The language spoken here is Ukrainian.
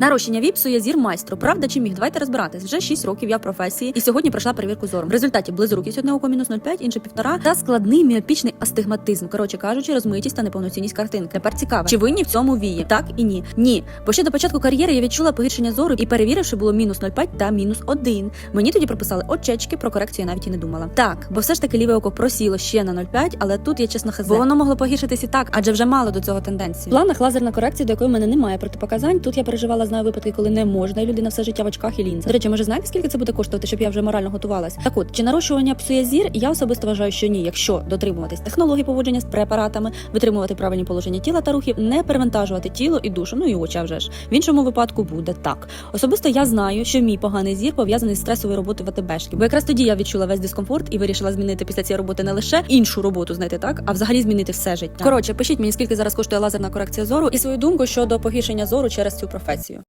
Нарощення віп псує зір майстру. Правда чи міг? Давайте розбиратись. Вже 6 років я в професії, і сьогодні пройшла перевірку зору. В результаті близорукість одне око мінус 0,5, інше півтора та складний міопічний астигматизм. Коротше кажучи, розмитість та неповноцінність картинки. Тепер цікаве, чи винні в цьому вії? Так і ні. Ні. Бо ще до початку кар'єри я відчула погіршення зору і перевіривши було мінус 0,5 та мінус 1. Мені тоді прописали очечки, про корекцію я навіть і не думала. Так, бо все ж таки ліве око просіло ще на 0,5, але тут я чесно хз. Бо воно могло погіршитись і так, адже вже мало до цього тенденції. В планах лазерна корекція, до якої в мене немає протипоказань. Тут я переживала знаю випадки, коли не можна, і людина все життя в очках і лінзах. До речі, може знаєте, скільки це буде коштувати, щоб я вже морально готувалась? Так от, чи нарощування псує зір? Я особисто вважаю, що ні, якщо дотримуватись технологій поводження з препаратами, витримувати правильні положення тіла та рухів, не перевантажувати тіло і душу, ну і очі вже ж. В іншому випадку буде так. Особисто я знаю, що мій поганий зір пов'язаний з стресовою роботою ВТБшки. Бо якраз тоді я відчула весь дискомфорт і вирішила змінити після цієї роботи не лише іншу роботу, знаєте, так, а взагалі змінити все життя. Коротше, пишіть мені, скільки зараз коштує лазерна корекція зору і свою думку щодо погіршення зору через цю професію.